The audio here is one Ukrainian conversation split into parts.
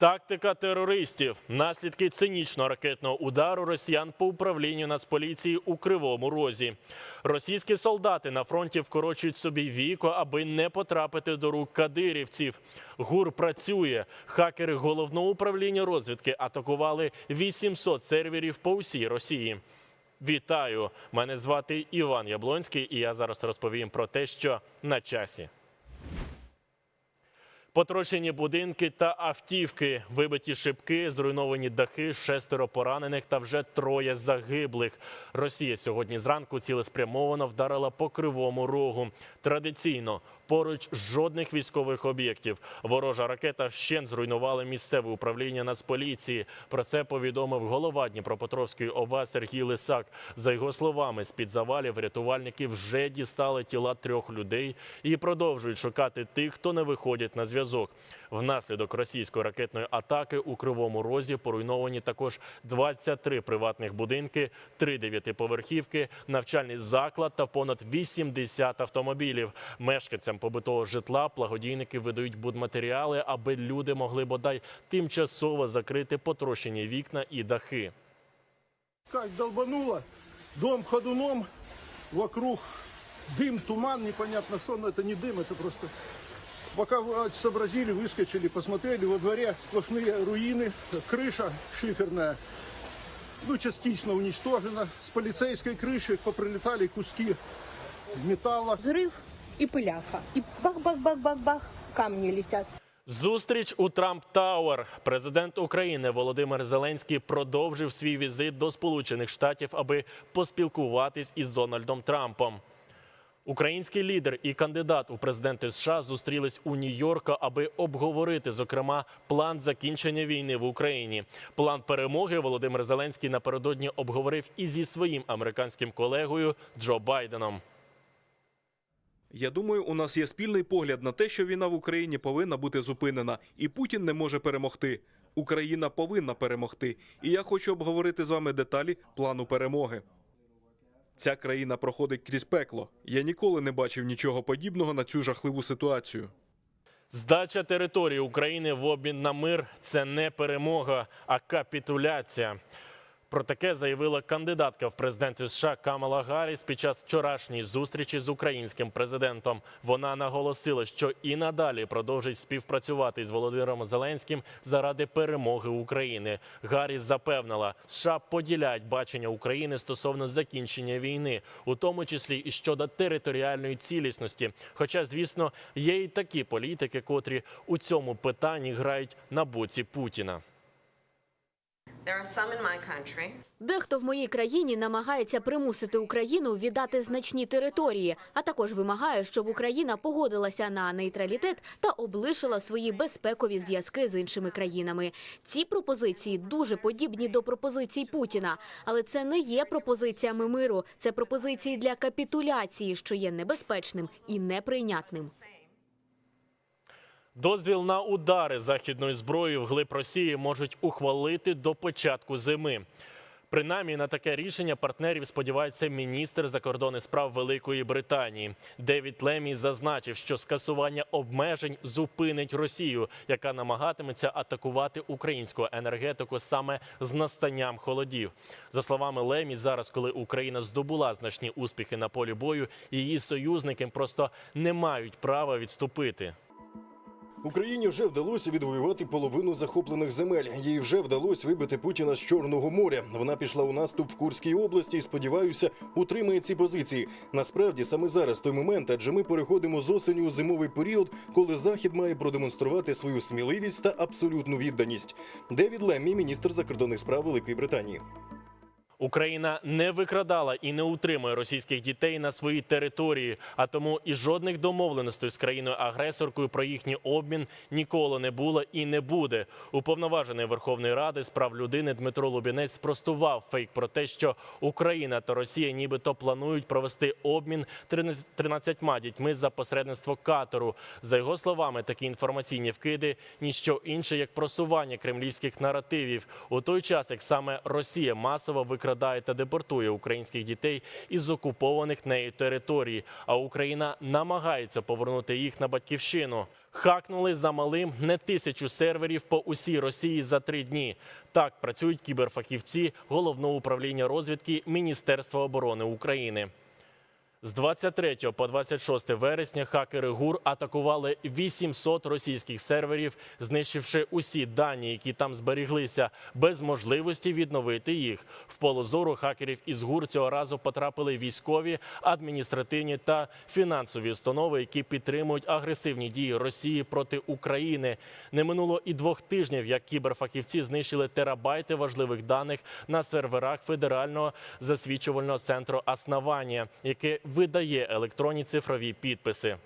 Тактика терористів, наслідки цинічного ракетного удару росіян по управлінню Нацполіції у Кривому Розі. Російські солдати на фронті вкорочують собі віко, аби не потрапити до рук кадирівців. ГУР працює. Хакери головного управління розвідки атакували 800 серверів по всій Росії. Вітаю! Мене звати Іван Яблонський, і я зараз розповім про те, що на часі. Потрощені будинки та автівки, вибиті шибки, зруйновані дахи, шестеро поранених та вже троє загиблих. Росія сьогодні зранку цілеспрямовано вдарила по кривому рогу. Традиційно поруч жодних військових об'єктів. Ворожа ракета вщент зруйнувала місцеве управління Нацполіції. Про це повідомив голова Дніпропетровської ОВА Сергій Лисак. За його словами, з під завалів рятувальники вже дістали тіла трьох людей і продовжують шукати тих, хто не виходять на зв'язок. Внаслідок російської ракетної атаки у Кривому Розі поруйновані також 23 приватних будинки, 3 дев'ятиповерхівки, навчальний заклад та понад 80 автомобілів. Мешканцям побутового житла благодійники видають будматеріали, аби люди могли бодай тимчасово закрити потрощені вікна і дахи. Как долбануло, дом ходуном, вокруг дым, туман, непонятно что, но это не дым, это просто... Пока вы сообразили, выскочили, посмотрели, во дворе сплошные руины, крыша шиферная, ну, частично уничтожена. С полицейской крыши поприлетали куски металла. Взрыв и пыляка. И бах-бах-бах-бах-бах, камни летят. Зустріч у Трамп Тауер. Президент України Володимир Зеленський продовжив свій візит до Сполучених Штатів, аби поспілкуватись із Дональдом Трампом. Український лідер і кандидат у президенти США зустрілись у Нью-Йорку, аби обговорити, зокрема, план закінчення війни в Україні. План перемоги Володимир Зеленський напередодні обговорив і зі своїм американським колегою Джо Байденом. Я думаю, у нас є спільний погляд на те, що війна в Україні повинна бути зупинена, і Путін не може перемогти. Україна повинна перемогти. І я хочу обговорити з вами деталі плану перемоги. Ця країна проходить крізь пекло. Я ніколи не бачив нічого подібного на цю жахливу ситуацію. Здача території України в обмін на мир це не перемога, а капітуляція. Про таке заявила кандидатка в президенти США Камала Гарріс під час вчорашньої зустрічі з українським президентом. Вона наголосила, що і надалі продовжить співпрацювати з Володимиром Зеленським заради перемоги України. Гарріс запевнила, США поділяють бачення України стосовно закінчення війни, у тому числі і щодо територіальної цілісності. Хоча, звісно, є і такі політики, котрі у цьому питанні грають на боці Путіна. There are Дехто в моїй країні намагається примусити Україну віддати значні території, а також вимагає, щоб Україна погодилася на нейтралітет та облишила свої безпекові зв'язки з іншими країнами. Ці пропозиції дуже подібні до пропозицій Путіна, але це не є пропозиціями миру, це пропозиції для капітуляції, що є небезпечним і неприйнятним. Дозвіл на удари західною зброєю вглиб Росії можуть ухвалити до початку зими. Принаймні на таке рішення партнерів сподівається міністр закордонних справ Великої Британії. Девід Лемі зазначив, що скасування обмежень зупинить Росію, яка намагатиметься атакувати українську енергетику саме з настанням холодів. За словами Лемі, зараз, коли Україна здобула значні успіхи на полі бою, її союзники просто не мають права відступити. Україні вже вдалося відвоювати половину захоплених земель. Їй вже вдалося вибити Путіна з Чорного моря. Вона пішла у наступ в Курській області і сподіваюся, утримає ці позиції. Насправді саме зараз той момент, адже ми переходимо з осені у зимовий період, коли захід має продемонструвати свою сміливість та абсолютну відданість. Девід Леммі, міністр закордонних справ Великої Британії. Україна не викрадала і не утримує російських дітей на своїй території, а тому і жодних домовленостей з країною-агресоркою про їхній обмін ніколи не було і не буде. Уповноважений Верховної Ради з прав людини Дмитро Лубінець спростував фейк про те, що Україна та Росія нібито планують провести обмін 13 дітьми за посередництво катору. За його словами, такі інформаційні вкиди ніщо інше як просування кремлівських наративів у той час, як саме Росія масово викрадає та депортує українських дітей із окупованих нею територій, а Україна намагається повернути їх на батьківщину. Хакнули за малим не тисячу серверів по усій Росії за три дні. Так працюють кіберфахівці головного управління розвідки Міністерства оборони України. З 23 по 26 вересня хакери ГУР атакували 800 російських серверів, знищивши усі дані, які там зберіглися, без можливості відновити їх. В поле зору хакерів із ГУР цього разу потрапили військові, адміністративні та фінансові установи, які підтримують агресивні дії Росії проти України. Не минуло і двох тижнів, як кіберфахівці знищили терабайти важливих даних на серверах федерального засвідчувального центру Аснавання, яке видає електронні цифрові підписи.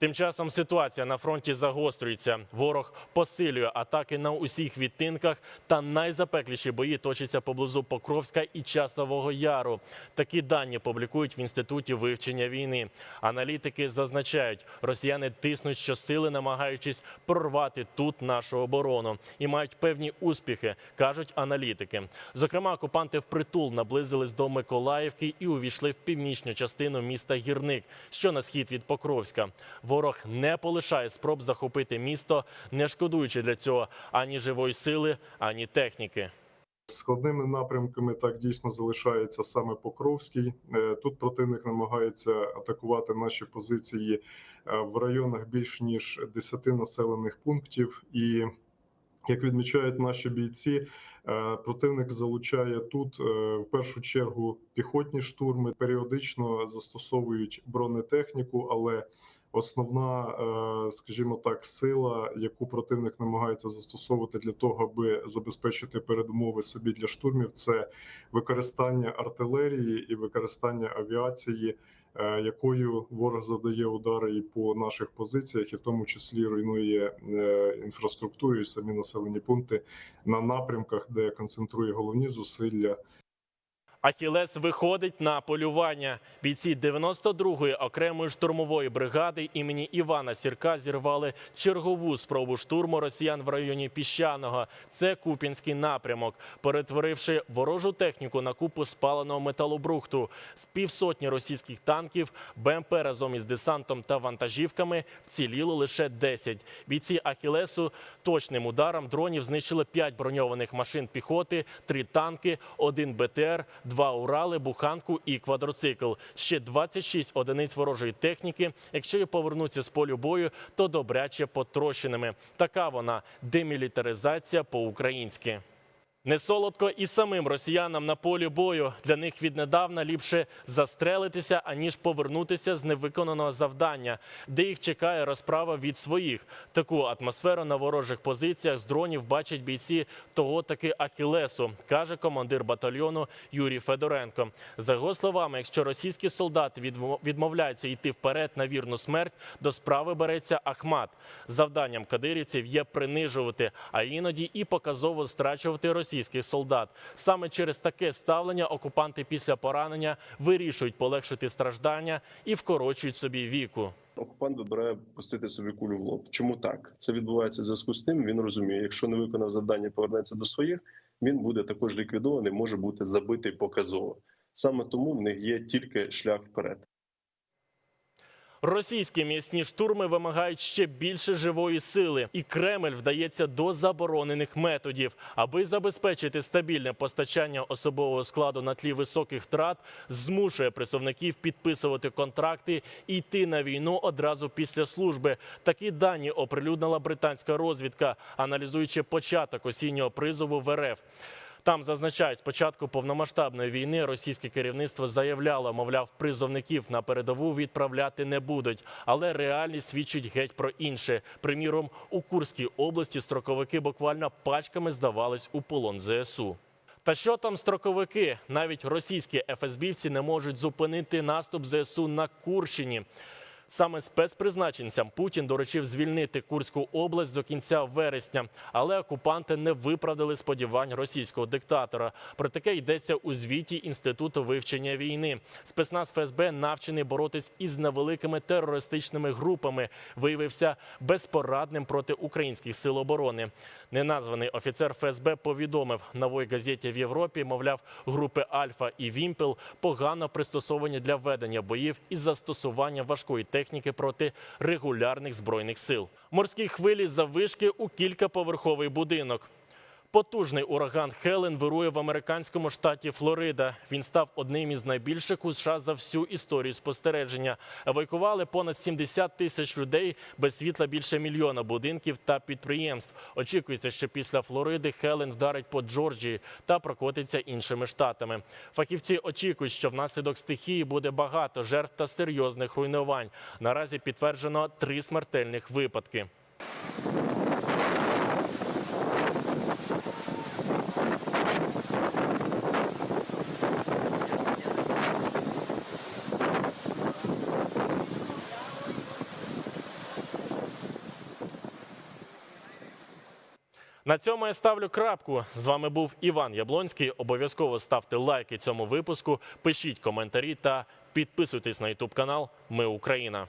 Тим часом ситуація на фронті загострюється. Ворог посилює атаки на усіх відтинках, та найзапекліші бої точаться поблизу Покровська і Часового Яру. Такі дані публікують в інституті вивчення війни. Аналітики зазначають, росіяни тиснуть щосили, намагаючись прорвати тут нашу оборону, і мають певні успіхи, кажуть аналітики. Зокрема, окупанти впритул наблизились до Миколаївки і увійшли в північну частину міста Гірник, що на схід від Покровська. Ворог не полишає спроб захопити місто, не шкодуючи для цього ані живої сили, ані техніки. Складними напрямками так дійсно залишається саме Покровський. Е, Тут противник намагається атакувати наші позиції е, в районах більш ніж 10 населених пунктів. І як відмічають наші бійці, е, противник залучає тут в першу чергу піхотні штурми, періодично застосовують бронетехніку, але основна, е, скажімо так, сила, яку противник намагається застосовувати для того, аби забезпечити передумови собі для штурмів, це використання артилерії і використання авіації, е, якою ворог завдає удари і по наших позиціях, і в тому числі руйнує е, інфраструктуру і самі населені пункти на напрямках, де концентрує головні зусилля Ахілес виходить на полювання. Бійці 92-ї окремої штурмової бригади імені Івана Сірка зірвали чергову спробу штурму росіян в районі Піщаного. Це Купінський напрямок, перетворивши ворожу техніку на купу спаленого металобрухту. З півсотні російських танків БМП разом із десантом та вантажівками вціліло лише 10. Бійці Ахілесу точним ударом дронів знищили 5 броньованих машин піхоти, 3 танки, 1 БТР, два Урали, буханку і квадроцикл. Ще 26 одиниць ворожої техніки. Якщо і повернуться з полю бою, то добряче потрощеними. Така вона демілітаризація по-українськи. Не солодко і самим росіянам на полі бою. Для них віднедавна ліпше застрелитися, аніж повернутися з невиконаного завдання, де їх чекає розправа від своїх. Таку атмосферу на ворожих позиціях з дронів бачать бійці того таки Ахілесу, каже командир батальйону Юрій Федоренко. За його словами, якщо російські солдати відмо- відмовляються йти вперед на вірну смерть, до справи береться Ахмат. Завданням кадирівців є принижувати, а іноді і показово страчувати російських солдат. Саме через таке ставлення окупанти після поранення вирішують полегшити страждання і вкорочують собі віку. окупант вибирає пустити собі кулю в лоб. Чому так? Це відбувається в зв'язку з тим. Він розуміє, якщо не виконав завдання, повернеться до своїх. Він буде також ліквідований, може бути забитий показово. Саме тому в них є тільки шлях вперед. Російські м'ясні штурми вимагають ще більше живої сили, і Кремль вдається до заборонених методів, аби забезпечити стабільне постачання особового складу на тлі високих втрат, змушує призовників підписувати контракти і йти на війну одразу після служби. Такі дані оприлюднила британська розвідка, аналізуючи початок осіннього призову в РФ. Там зазначають, з початку повномасштабної війни російське керівництво заявляло, мовляв, призовників на передову відправляти не будуть. Але реальність свідчить геть про інше. Приміром, у Курській області строковики буквально пачками здавались у полон ЗСУ. Та що там строковики? Навіть російські ФСБівці не можуть зупинити наступ ЗСУ на Курщині. Саме спецпризначенцям Путін доручив звільнити Курську область до кінця вересня, але окупанти не виправдали сподівань російського диктатора. Про таке йдеться у звіті інституту вивчення війни. Спецназ ФСБ навчений боротись із невеликими терористичними групами. Виявився безпорадним проти українських сил оборони. Неназваний офіцер ФСБ повідомив новій газеті в Європі, мовляв, групи Альфа і Вімпел погано пристосовані для ведення боїв із застосування важкої техніки техніки проти регулярних збройних сил. Морські хвилі завишки у кількаповерховий будинок. Потужний ураган Хелен вирує в американському штаті Флорида. Він став одним із найбільших у США за всю історію спостереження. Евакували понад 70 тисяч людей без світла більше мільйона будинків та підприємств. Очікується, що після Флориди Хелен вдарить по Джорджії та прокотиться іншими штатами. Фахівці очікують, що внаслідок стихії буде багато жертв та серйозних руйнувань. Наразі підтверджено три смертельних випадки. На цьому я ставлю крапку. З вами був Іван Яблонський. Обов'язково ставте лайки цьому випуску, пишіть коментарі та підписуйтесь на Ютуб канал Ми Україна.